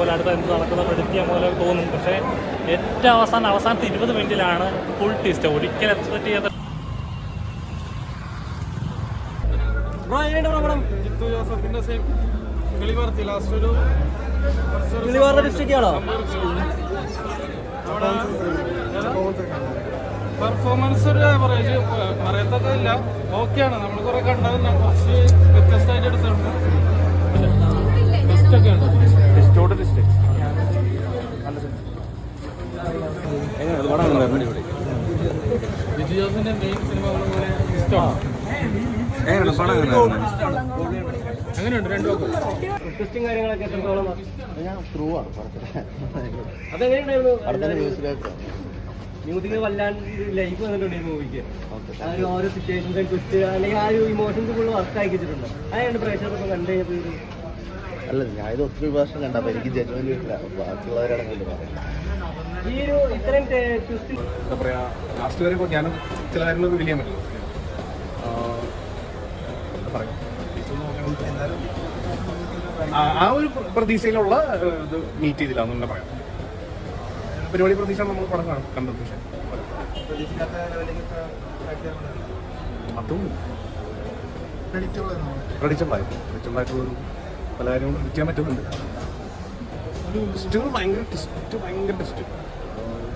പോലെ അടുത്ത എന്ത് നടക്കുന്ന പ്രഡിക്റ്റ് പോലെ തോന്നും. പക്ഷേ ഏറ്റവും അവസാനം അവസാനത്തെ ഇരുപത് മിനിറ്റിലാണ് ഫുൾ ടീസ്റ്റ് ഒരിക്കലും എക്സ്പെക്ട് ചെയ്ത ജിത്തു ജോസഫിന്റെ സെയിം കിളിവർത്തി ലാസ്റ്റ് ഒരു കിളിവാറിന്റെ ഡിസ്ട്രിക്റ്റ് ആണോ? പെർഫോമൻസ് ഒരു ആവറേജ് പറയത്തൊക്കെ ഇല്ല. ഓക്കെയാണ്. നമ്മൾ കുറെ കണ്ടതന്നെ കുറച്ച് വ്യത്യസ്തമായിട്ട് എടുത്തിട്ടുണ്ട്. എത്രത്തോളം? അതെങ്ങനെയുണ്ടായിരുന്നു? മ്യൂസിക് വല്ലാണ്ട് ലൈഫ് വന്നിട്ടുണ്ട് ഈ മൂവിക്ക് ആ ഒരു ഓരോ സിറ്റുവേഷൻസ് ട്വിസ്റ്റ് അല്ലെങ്കിൽ ആ ഒരു ഇമോഷൻസ് ഫുള്ള് വർക്ക് ആക്കിച്ചിട്ടുണ്ട് അതാണ് പ്രേക്ഷകർക്ക് കണ്ടു കഴിഞ്ഞപ്പോൾ അല്ല ഞാൻ ഇത് ഒത്തിരി പ്രാവശ്യം കണ്ട. അപ്പൊ എനിക്ക് ജഡ്ജ്മെന്റ് കിട്ടില്ല. ബാക്കിയുള്ളവരാണ് കണ്ടു എന്താ പറയാ ലാസ്റ്റ് വരെ ഇപ്പൊ ഞാനും ചില കാര്യങ്ങൾ റിവീൽ ചെയ്യാൻ പറ്റില്ല ആ- ഒരു പ്ര- പ്രതീക്ഷയിലുള്ള ഇത് മീറ്റ് ചെയ്തില്ല എന്ന് പറയാം. പരിപാടി പ്രതീക്ഷ നമ്മൾ പടം കാണും കണ്ടത് പക്ഷേ. അതും പ്രഡിക്റ്റബിൾ ആയിട്ടുള്ള ഒരു പല കാര്യങ്ങളും predict ചെയ്യാൻ പറ്റുന്നുണ്ട്. ഒരു സ്റ്റിൽ ഭയങ്കര ടെസ്റ്റ് ഭയങ്കര ടെസ്റ്റ്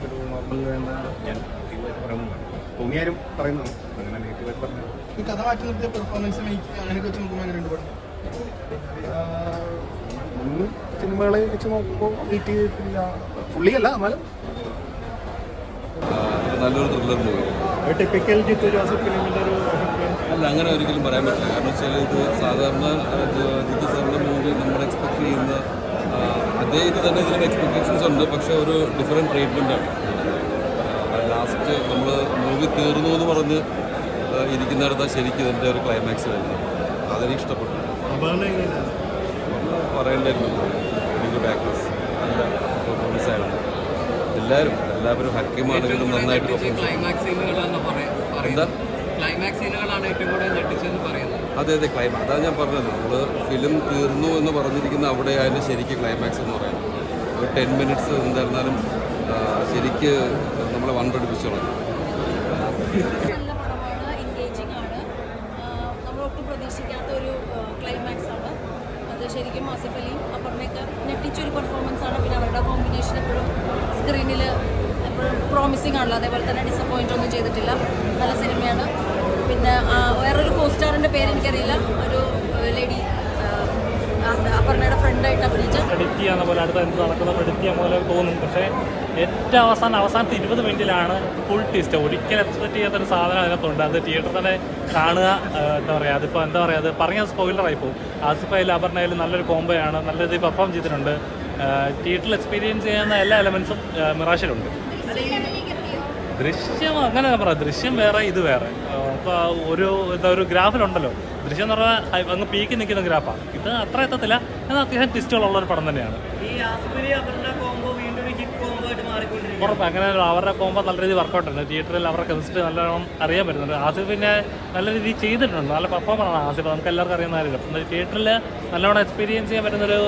ഒരു നോർമൽ വേണ്ട ഞാൻ നെഗറ്റീവായിട്ട് പറയുന്നില്ല തോന്നിയാരും പറയുന്നതാണ് അങ്ങനെ നെഗറ്റീവായിട്ട് പറഞ്ഞു ഈ കഥ മാറ്റി നിർത്തിയ പെർഫോമൻസ് അങ്ങനെയൊക്കെ വെച്ച് നോക്കുമ്പോൾ അങ്ങനെ മുൻ സിനിമകളെ വെച്ച് നോക്കുമ്പോൾ മീറ്റ് ചെയ്തിട്ടില്ല. പുള്ളിയല്ല എന്നാലും. നല്ലൊരു thriller movie typical Jeethu Joseph ഫിലിമിന്റെ ഒരു അല്ല അങ്ങനെ ഒരിക്കലും പറയാൻ പറ്റില്ല. കാരണം വെച്ചാൽ ഇത് സാധാരണ ജിത്തു സാറിന്റെ മൂവി നമ്മൾ എക്സ്പെക്ട് ചെയ്യുന്ന അതേ ഇത് തന്നെ ഇതിലും എക്സ്പെക്ടേഷൻസ് ഉണ്ട്. പക്ഷേ ഒരു ഡിഫറെന്റ് ട്രീറ്റ്മെന്റാണ് ലാസ്റ്റ് നമ്മൾ മൂവി തീർന്നു എന്ന് പറഞ്ഞ് ഇരിക്കുന്നിടത്താണ് ശരിക്കും ഇതിന്റെ ഒരു ക്ലൈമാക്സ് വരുന്നത്. അതെനിക്ക് ഇഷ്ടപ്പെട്ടു. പറയേണ്ടായിരുന്നു ബാക്ക് എനിക്ക് ബാക്ക്നസ് നല്ല പെർഫോമൻസ് ആയിരുന്നു. എല്ലാവരും എല്ലാവരും ഹക്കിമാണെങ്കിലും നന്നായിട്ട് പെർഫോമൻസ് ക്ലൈമാക്സ് സീനുകളാണ് പറയുന്നത് എന്താ? ക്ലൈമാക്സ് സീനുകളാണ് ഏറ്റവും കൂടുതൽ ഞെട്ടിച്ചതെന്ന് പറയുന്നത്. അതെ അതെ ക്ലൈമാക്സ് അതാണ് ഞാൻ പറഞ്ഞത്. നമ്മൾ ഫിലിം തീർന്നു എന്ന് പറഞ്ഞിരിക്കുന്ന അവിടെ അതിന്റെ ശരിക്ക് ക്ലൈമാക്സ് എന്ന് പറയുന്നത് ഒരു ടെൻ മിനിറ്റ്സ് എന്തായിരുന്നാലും ശരിക്ക് നമ്മളെ വണ്ടടിപ്പിച്ചോളാം നല്ല പടമാണ് എൻഗേജിങ് ആണ്. നമ്മൾ ഒട്ടും പ്രതീക്ഷിക്കാത്ത ഒരു ക്ലൈമാക്സ് ആണ്. അത് ശരിക്കും ആസിഫ് അലിയും അപ്പർമേക്കർ ഞെട്ടിച്ചൊരു പെർഫോമൻസ് ആണ്. പിന്നെ അവരുടെ കോമ്പിനേഷൻ എപ്പോഴും സ്ക്രീനിൽ പ്രോമിസിങ് ആണല്ലോ. അതേപോലെ തന്നെ ഡിസപ്പോയിന്റ് ഒന്നും ചെയ്തിട്ടില്ല. നല്ല സിനിമയാണ്. പിന്നെ വേറൊരു വേറൊരു കോസ്റ്റാറിന്റെ പേര് എനിക്കറിയില്ല. ഒരു ലേഡി അപർണയുടെ ഫ്രണ്ടായിട്ട് അഭിനയിച്ച പ്രഡിക്റ്റ് പോലെ അടുത്ത എന്ത് നടക്കുന്ന പ്രഡിക്റ്റ് ചെയ്യാൻ പോലെ തോന്നും. പക്ഷേ ഏറ്റവും അവസാനം അവസാനത്തെ ഇരുപത് മിനിറ്റിലാണ് ഫുൾ ട്വിസ്റ്റ് ഒരിക്കലും എക്സ്പെക്ട് ചെയ്യാത്തൊരു സാധനം അതിനകത്തുണ്ട്. അത് തിയേറ്ററിൽ തന്നെ കാണുക എന്താ പറയുക അതിപ്പോൾ എന്താ പറയുക അത് പറഞ്ഞ സ്പോയിലറായി പോകും. ആസിഫ് ആയാലും നല്ലൊരു കോംബോയാണ് നല്ല രീതിയിൽ പെർഫോം ചെയ്തിട്ടുണ്ട്. തിയേറ്ററിൽ എക്സ്പീരിയൻസ് ചെയ്യുന്ന എല്ലാ എലമെൻസും മിറാഷിലുണ്ട് ദൃശ്യം അങ്ങനെ പറയാം ദൃശ്യം വേറെ ഇത് വേറെ. അപ്പൊ ഒരു എന്താ ഒരു ഗ്രാഫിലുണ്ടല്ലോ. ദൃശ്യം എന്ന് പറഞ്ഞാൽ അങ്ങ് പീക്കി നിൽക്കുന്ന ഗ്രാഫാണ് ഇത് അത്ര എത്തത്തില്ല. എന്നാൽ അത്യാവശ്യം ട്വിസ്റ്റുകളുള്ള ഒരു പടം തന്നെയാണ്. ഉറപ്പ്. അങ്ങനെ അവരുടെ കോമ്പോ നല്ല രീതിയിൽ വർക്കൗട്ട് ഉണ്ട്. തിയേറ്ററിൽ അവരുടെ കെമിസ്ട്രി നല്ലോണം അറിയാൻ പറ്റുന്നുണ്ട്. ആസിഫിനെ നല്ല രീതിയിൽ ചെയ്തിട്ടുണ്ട്. നല്ല പെർഫോമറാണ് ആസിഫ്. നമുക്ക് എല്ലാവർക്കും അറിയുന്ന കാര്യമില്ല തിയേറ്ററിൽ നല്ലോണം എക്സ്പീരിയൻസ് ചെയ്യാൻ പറ്റുന്നൊരു